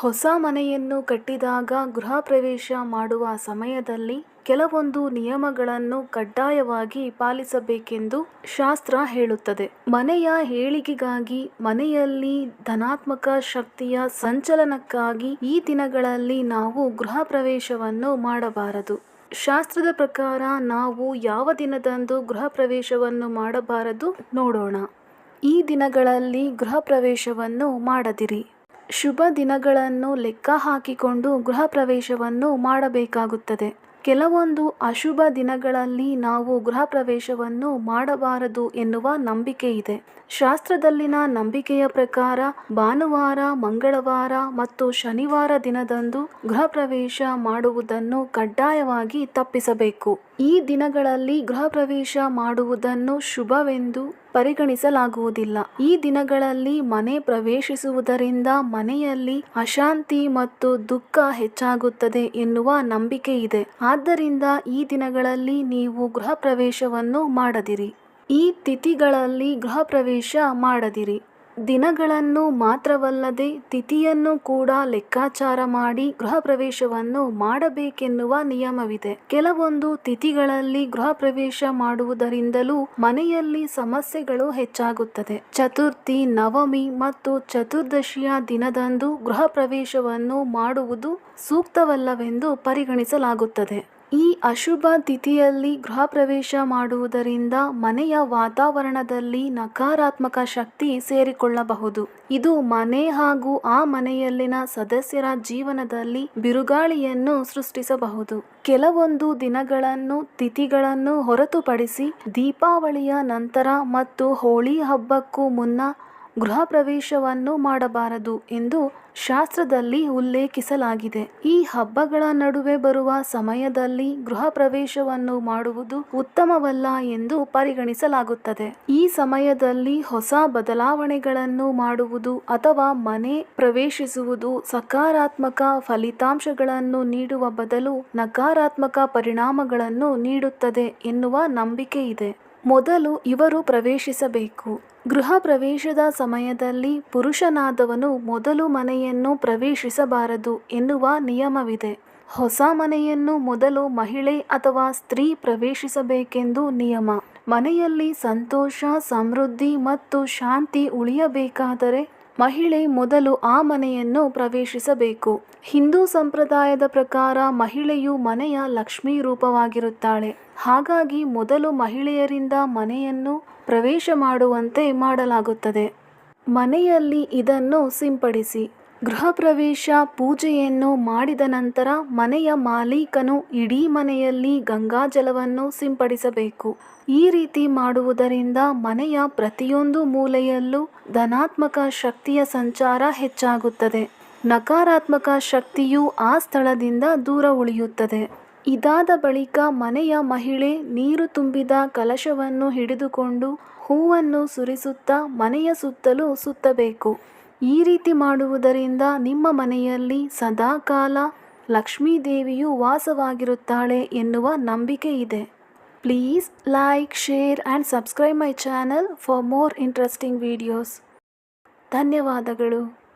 ಹೊಸ ಮನೆಯನ್ನು ಕಟ್ಟಿದಾಗ ಗೃಹ ಪ್ರವೇಶ ಮಾಡುವ ಸಮಯದಲ್ಲಿ ಕೆಲವೊಂದು ನಿಯಮಗಳನ್ನು ಕಡ್ಡಾಯವಾಗಿ ಪಾಲಿಸಬೇಕೆಂದು ಶಾಸ್ತ್ರ ಹೇಳುತ್ತದೆ. ಮನೆಯ ಏಳಿಗೆಗಾಗಿ ಮನೆಯಲ್ಲಿ ಧನಾತ್ಮಕ ಶಕ್ತಿಯ ಸಂಚಲನಕ್ಕಾಗಿ ಈ ದಿನಗಳಲ್ಲಿ ನಾವು ಗೃಹ ಪ್ರವೇಶವನ್ನು ಮಾಡಬಾರದು. ಶಾಸ್ತ್ರದ ಪ್ರಕಾರ ನಾವು ಯಾವ ದಿನದಂದು ಗೃಹ ಪ್ರವೇಶವನ್ನು ಮಾಡಬಾರದು ನೋಡೋಣ. ಈ ದಿನಗಳಲ್ಲಿ ಗೃಹ ಪ್ರವೇಶವನ್ನು ಮಾಡದಿರಿ. ಶುಭ ದಿನಗಳನ್ನು ಲೆಕ್ಕ ಹಾಕಿಕೊಂಡು ಗೃಹ ಪ್ರವೇಶವನ್ನು ಮಾಡಬೇಕಾಗುತ್ತದೆ. ಕೆಲವೊಂದು ಅಶುಭ ದಿನಗಳಲ್ಲಿ ನಾವು ಗೃಹ ಪ್ರವೇಶವನ್ನು ಮಾಡಬಾರದು ಎನ್ನುವ ನಂಬಿಕೆ ಇದೆ. ಶಾಸ್ತ್ರದಲ್ಲಿನ ನಂಬಿಕೆಯ ಪ್ರಕಾರ ಭಾನುವಾರ, ಮಂಗಳವಾರ ಮತ್ತು ಶನಿವಾರ ದಿನದಂದು ಗೃಹ ಪ್ರವೇಶ ಮಾಡುವುದನ್ನು ಕಡ್ಡಾಯವಾಗಿ ತಪ್ಪಿಸಬೇಕು. ಈ ದಿನಗಳಲ್ಲಿ ಗೃಹ ಪ್ರವೇಶ ಮಾಡುವುದನ್ನು ಶುಭವೆಂದು ಪರಿಗಣಿಸಲಾಗುವುದಿಲ್ಲ. ಈ ದಿನಗಳಲ್ಲಿ ಮನೆ ಪ್ರವೇಶಿಸುವುದರಿಂದ ಮನೆಯಲ್ಲಿ ಅಶಾಂತಿ ಮತ್ತು ದುಃಖ ಹೆಚ್ಚಾಗುತ್ತದೆ ಎನ್ನುವ ನಂಬಿಕೆ ಇದೆ. ಆದ್ದರಿಂದ ಈ ದಿನಗಳಲ್ಲಿ ನೀವು ಗೃಹ ಪ್ರವೇಶವನ್ನು ಮಾಡದಿರಿ. ಈ ತಿಥಿಗಳಲ್ಲಿ ಗೃಹ ಪ್ರವೇಶ ಮಾಡದಿರಿ. ದಿನಗಳನ್ನು ಮಾತ್ರವಲ್ಲದೆ ತಿಥಿಯನ್ನು ಕೂಡ ಲೆಕ್ಕಾಚಾರ ಮಾಡಿ ಗೃಹ ಪ್ರವೇಶವನ್ನು ಮಾಡಬೇಕೆನ್ನುವ ನಿಯಮವಿದೆ. ಕೆಲವೊಂದು ತಿಥಿಗಳಲ್ಲಿ ಗೃಹ ಪ್ರವೇಶ ಮಾಡುವುದರಿಂದಲೂ ಮನೆಯಲ್ಲಿ ಸಮಸ್ಯೆಗಳು ಹೆಚ್ಚಾಗುತ್ತದೆ. ಚತುರ್ಥಿ, ನವಮಿ ಮತ್ತು ಚತುರ್ದಶಿಯ ದಿನದಂದು ಗೃಹ ಪ್ರವೇಶವನ್ನು ಮಾಡುವುದು ಸೂಕ್ತವಲ್ಲವೆಂದು ಪರಿಗಣಿಸಲಾಗುತ್ತದೆ. ಈ ಅಶುಭ ತಿಥಿಯಲ್ಲಿ ಗೃಹ ಪ್ರವೇಶ ಮಾಡುವುದರಿಂದ ಮನೆಯ ವಾತಾವರಣದಲ್ಲಿ ನಕಾರಾತ್ಮಕ ಶಕ್ತಿ ಸೇರಿಕೊಳ್ಳಬಹುದು. ಇದು ಮನೆ ಹಾಗೂ ಆ ಮನೆಯಲ್ಲಿನ ಸದಸ್ಯರ ಜೀವನದಲ್ಲಿ ಬಿರುಗಾಳಿಯನ್ನು ಸೃಷ್ಟಿಸಬಹುದು. ಕೆಲವೊಂದು ದಿನಗಳನ್ನು ತಿಥಿಗಳನ್ನು ಹೊರತುಪಡಿಸಿ ದೀಪಾವಳಿಯ ನಂತರ ಮತ್ತು ಹೋಳಿ ಹಬ್ಬಕ್ಕೂ ಮುನ್ನ ಗೃಹ ಪ್ರವೇಶವನ್ನು ಮಾಡಬಾರದು ಎಂದು ಶಾಸ್ತ್ರದಲ್ಲಿ ಉಲ್ಲೇಖಿಸಲಾಗಿದೆ. ಈ ಹಬ್ಬಗಳ ನಡುವೆ ಬರುವ ಸಮಯದಲ್ಲಿ ಗೃಹ ಪ್ರವೇಶವನ್ನು ಮಾಡುವುದು ಉತ್ತಮವಲ್ಲ ಎಂದು ಪರಿಗಣಿಸಲಾಗುತ್ತದೆ. ಈ ಸಮಯದಲ್ಲಿ ಹೊಸ ಬದಲಾವಣೆಗಳನ್ನು ಮಾಡುವುದು ಅಥವಾ ಮನೆ ಪ್ರವೇಶಿಸುವುದು ಸಕಾರಾತ್ಮಕ ಫಲಿತಾಂಶಗಳನ್ನು ನೀಡುವ ಬದಲು ನಕಾರಾತ್ಮಕ ಪರಿಣಾಮಗಳನ್ನು ನೀಡುತ್ತದೆ ಎನ್ನುವ ನಂಬಿಕೆ ಇದೆ. ಮೊದಲು ಇವರು ಪ್ರವೇಶಿಸಬೇಕು. ಗೃಹ ಪ್ರವೇಶದ ಸಮಯದಲ್ಲಿ ಪುರುಷನಾದವನು ಮೊದಲು ಮನೆಯನ್ನು ಪ್ರವೇಶಿಸಬಾರದು ಎನ್ನುವ ನಿಯಮವಿದೆ. ಹೊಸ ಮನೆಯನ್ನು ಮೊದಲು ಮಹಿಳೆ ಅಥವಾ ಸ್ತ್ರೀ ಪ್ರವೇಶಿಸಬೇಕೆಂದು ನಿಯಮ. ಮನೆಯಲ್ಲಿ ಸಂತೋಷ, ಸಮೃದ್ಧಿ ಮತ್ತು ಶಾಂತಿ ಉಳಿಯಬೇಕಾದರೆ ಮಹಿಳೆ ಮೊದಲು ಆ ಮನೆಯನ್ನು ಪ್ರವೇಶಿಸಬೇಕು. ಹಿಂದೂ ಸಂಪ್ರದಾಯದ ಪ್ರಕಾರ ಮಹಿಳೆಯು ಮನೆಯ ಲಕ್ಷ್ಮೀ ರೂಪವಾಗಿರುತ್ತಾಳೆ. ಹಾಗಾಗಿ ಮೊದಲು ಮಹಿಳೆಯರಿಂದ ಮನೆಯನ್ನು ಪ್ರವೇಶ ಮಾಡುವಂತೆ ಮಾಡಲಾಗುತ್ತದೆ. ಮನೆಯಲ್ಲಿ ಇದನ್ನು ಸಿಂಪಡಿಸಿ. ಗೃಹ ಪ್ರವೇಶ ಪೂಜೆಯನ್ನು ಮಾಡಿದ ನಂತರ ಮನೆಯ ಮಾಲೀಕನು ಇಡೀ ಮನೆಯಲ್ಲಿ ಗಂಗಾಜಲವನ್ನು ಸಿಂಪಡಿಸಬೇಕು. ಈ ರೀತಿ ಮಾಡುವುದರಿಂದ ಮನೆಯ ಪ್ರತಿಯೊಂದು ಮೂಲೆಯಲ್ಲೂ ಧನಾತ್ಮಕ ಶಕ್ತಿಯ ಸಂಚಾರ ಹೆಚ್ಚಾಗುತ್ತದೆ. ನಕಾರಾತ್ಮಕ ಶಕ್ತಿಯು ಆ ಸ್ಥಳದಿಂದ ದೂರ ಉಳಿಯುತ್ತದೆ. ಇದಾದ ಬಳಿಕ ಮನೆಯ ಮಹಿಳೆ ನೀರು ತುಂಬಿದ ಕಲಶವನ್ನು ಹಿಡಿದುಕೊಂಡು ಹೂವನ್ನು ಸುರಿಸುತ್ತಾ ಮನೆಯ ಸುತ್ತಲೂ ಸುತ್ತಬೇಕು. ಈ ರೀತಿ ಮಾಡುವುದರಿಂದ ನಿಮ್ಮ ಮನೆಯಲ್ಲಿ ಸದಾಕಾಲ ಲಕ್ಷ್ಮೀ ದೇವಿಯು ವಾಸವಾಗಿರುತ್ತಾಳೆ ಎನ್ನುವ ನಂಬಿಕೆ ಇದೆ. Please like, share and subscribe my channel for more interesting videos. ಧನ್ಯವಾದಗಳು.